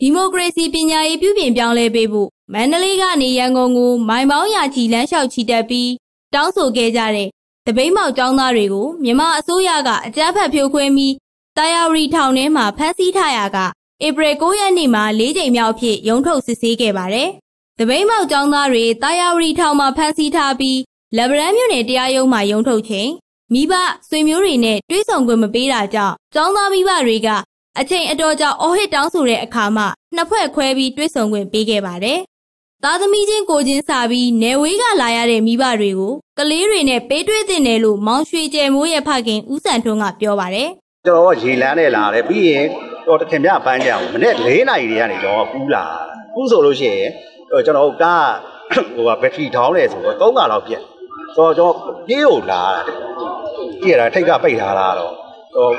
ဒီမိုကရေစီပညာရေးပြုပြင်ပြောင်းလဲပေးဖို့မန္တလေးကနေရန်ကုန်ကိုမိုင်ပေါင်းရာချီလမ်းလျှောက်ချီတက်ပြီးတောင်းဆိုခဲ့ကြတဲ့တပိတ်မောက်ចောင်းသားတွေကိုမြန်မာအစိုးရကအကြမ်းဖက်ဖြိုခွင်းပြီးတာယာရီထောင်ထဲမှာဖမ်းဆီးထားရကဧပြီ9ရက်နေ့မှာ၄ချိန်မြောက်အဖြစ်ရုံထုတ်စစ်ဆေးခဲ့ပါတယ်။တပိတ်မောက်ចောင်းသားတွေတာယာရီထောင်မှာဖမ်းဆီးထားပြီးလက်ဗရန်မြို့နယ်တရားရုံးမှာရုံထုတ်ချိန်မိဘဆွေမျိုးတွေနဲ့တွဲဆောင်ခွင့်မပေးတာကြောင့်ចောင်းသားမိဘတွေက အချိန်အတော်ကြာအော်ဟစ်တောင်းဆိုတဲ့အခါမှာနှစ်ဖွဲ့ခွဲပြီးတွဲဆောင်ခွင့်ပေးခဲ့ပါတယ်။သားသမီးချင်းကိုချင်းစာပြီးနယ်ဝေးကလာရတဲ့မိဘတွေကိုကလေးတွေနဲ့ပေးတွေ့တင်တယ်လို့မောင်ရွှေကျဲမိုးရဲ့ဖခင်ဦးစံထွန်းကပြောပါတယ်။ကျွန်တော်ရေလန်းနဲ့လာတယ်ပြီးရင်တော့တခင်ပြပန်းကြအောင်မနေ့၄နာရီတည်းကနေကျွန်တော်ကူးလာကူးဆိုလို့ရှိရင်ကျွန်တော်ကားဟိုကဘက်ထရီထောင်းလဲဆိုတော့၃ခါလောက်ပြက်ဆိုတော့ကျွန်တော်ပြေးကိုလာတာပြည့်ရတာထိတ်ကပိတ်ထားတာတော့ဟို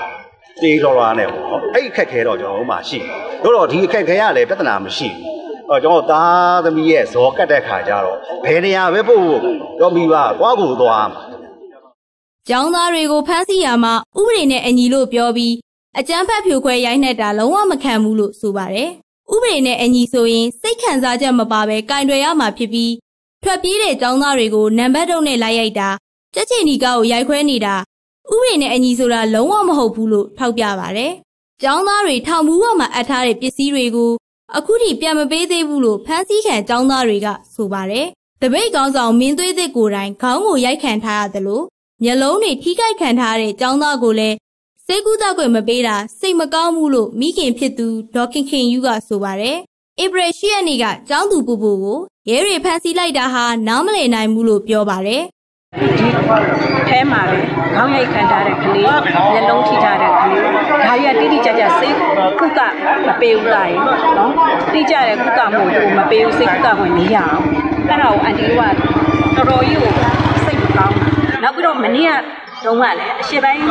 တေးလောလောနဲ့ပေါ့အဲ့အခက်ခဲတော့ကျွန်တော်တို့မှရှိတို့တော့ဒီအခက်ခဲရလည်းပြဿနာမရှိဘူးအော်ကျွန်တော်သားသမီးရဲ့ဇော်ကတ်တဲ့ခါကျတော့ဘယ်နေရာပဲပို့ဖို့တော့မိပါသွားကိုသွားမှာကျောင်းသားတွေကိုဖမ်းဆီးရမှာဥပဒေနဲ့အညီလို့ပြောပြီးအကြမ်းဖက်ဖြိုခွဲရိုက်နှက်တာလုံးဝမခံဘူးလို့ဆိုပါတယ်။ဥပဒေနဲ့အညီဆိုရင်စိတ်ခံစားချက်မပါဘဲကင်တွယ်ရမှာဖြစ်ပြီးထွက်ပြေးတဲ့ကျောင်းသားတွေကိုနံပါတ်တုံးနဲ့လိုက်ရိုက်တာကြက်ချင်ဒီကားကိုရိုက်ခွဲနေတာ ဥပဒေနဲ့အညီဆိုတာလုံးဝမဟုတ်ဘူးလို့ထောက်ပြပါတယ်။ကျောင်းသားတွေထောင်ဘူးပေါ်မှာအပ်ထားတဲ့ပစ္စည်းတွေကိုအခုထိပြန်မပေးသေးဘူးလို့ဖမ်းဆီးခံကျောင်းသားတွေကဆိုပါတယ်။တပိတ်ကောင်းဆောင်မင်းသွေးသစ်ကိုယ်တိုင်ခေါင်းကိုရိုက်ခံထားရတယ်လို့မျက်လုံးတွေထိခိုက်ခံထားတဲ့ကျောင်းသားကိုလည်းစိတ်ကူးတောက်ွယ်မပေးတာစိတ်မကောင်းဘူးလို့မိခင်ဖြစ်သူဒေါက်ခင်ခင်ယူကဆိုပါတယ်။ဧပြီ၈ရက်နေ့ကကျောင်းသူပူပူကိုရဲတွေဖမ်းဆီးလိုက်တာဟာနားမလည်နိုင်ဘူးလို့ပြောပါတယ် ဒီထဲမှာပဲခေါင်းရိုက်ခံထားတဲ့ကလေးမျက်လုံးထိထားတဲ့ကလေးဒါရီကတိတိကျကျစိတ်ကုကမပေးဘူးတာရေနော်တိကျတဲ့ကုကမှုကိုမပေးဘူးစိတ်ကုကဝင်နေရအောင်အဲ့ဒါကိုအန်တီတို့ကတော်တော်ကြီးကိုစိတ်မကောင်းနောက်ပြီးတော့မနေ့ကတော့ကလည်းအရှိပိုင်း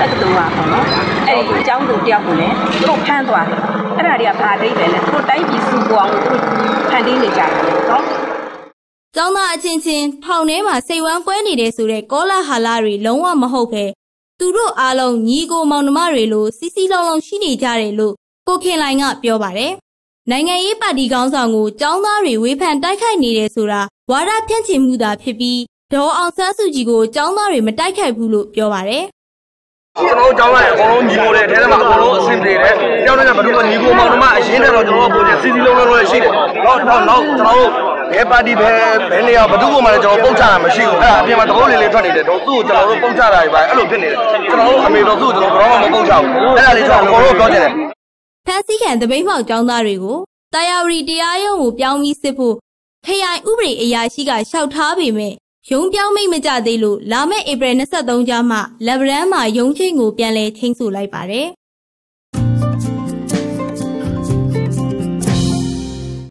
တက္ကသိုလ်ကပေါ့နော်အဲ့ဒီအကြောင်းသူတယောက်ကိုလည်းသူတို့ဖမ်းသွားတယ်အဲ့ဒါတွေကဘာဒိတ်ပဲလဲသူတို့တိုင်းပြည်စုပေါင်းကိုဖန်တီးနေကြတယ်နော် ကျောင်းသားအချင်းချင်းထောင်ထဲမှာစိတ်ဝမ်းကွဲနေတဲ့ဆိုတဲ့ကောလာဟာလာတွေလုံးဝမဟုတ်ပဲသူတို့အားလုံးညီကိုမောင်နှမတွေလိုစီစီလုံးလုံးရှိနေကြတယ်လို့ကိုခင်လိုင်ကပြောပါတယ်။နိုင်ငံရေးပါတီခေါင်းဆောင်ကိုကျောင်းသားတွေဝေဖန်တိုက်ခိုက်နေတယ်ဆိုတာဝါဒဖြန့်ချီမှုသာဖြစ်ပြီးဒေါ်အောင်ဆန်းစုကြည်ကိုကျောင်းသားတွေမတိုက်ခိုက်ဘူးလို့ပြောပါတယ်။ကျွန်တော်တို့ကျောင်းသားတွေအကုန်လုံးညီကိုတယ်အဲထဲမှာအကုန်လုံးအဆင်ပြေတယ်။ကျောင်းသားကဘယ်လိုမှညီကိုမောင်နှမအရင်တည်းတော့ကျွန်တော်တို့ပုံစံစီစီလုံးလုံးလည်းရှိတယ်။တော့တော့တော့ကျွန်တော်တို့ ဘယ်ပါတီဘယ်ဘယ်နေရာဘယ်သူ့ကိုမှလည်းကျွန်တော်ပုံချတာမရှိဘူးအဲ့ဒါအပြင်မှာသဘောလေးလေးထွက်နေတယ်တော့သူ့ကိုကျွန်တော်တို့ပုံချတာတွေပါအဲ့လိုဖြစ်နေတယ်ကျွန်တော်တို့အမေတော်သူ့ကိုကျွန်တော်ဘယ်တော့မှမပုံချဘူးအဲ့ဒါလေးကျွန်တော်အကုန်လုံးပြောချင်တယ်ဖန်စီခံတပိတ်မောက်ကျောင်းသားတွေကိုတာယာဝတီတရားရုံးကိုပြောင်းပြီးစစ်ဖို့ခရိုင်ဥပဒေအရာရှိကလျှောက်ထားပေမဲ့ရုံးပြောင်းမိတ်မကြသေးလို့လာမယ့်ဧပြီ23ကျမှလက်ဗရန်မှာရုံးချင်းကိုပြန်လဲချင်းဆိုလိုက်ပါတယ်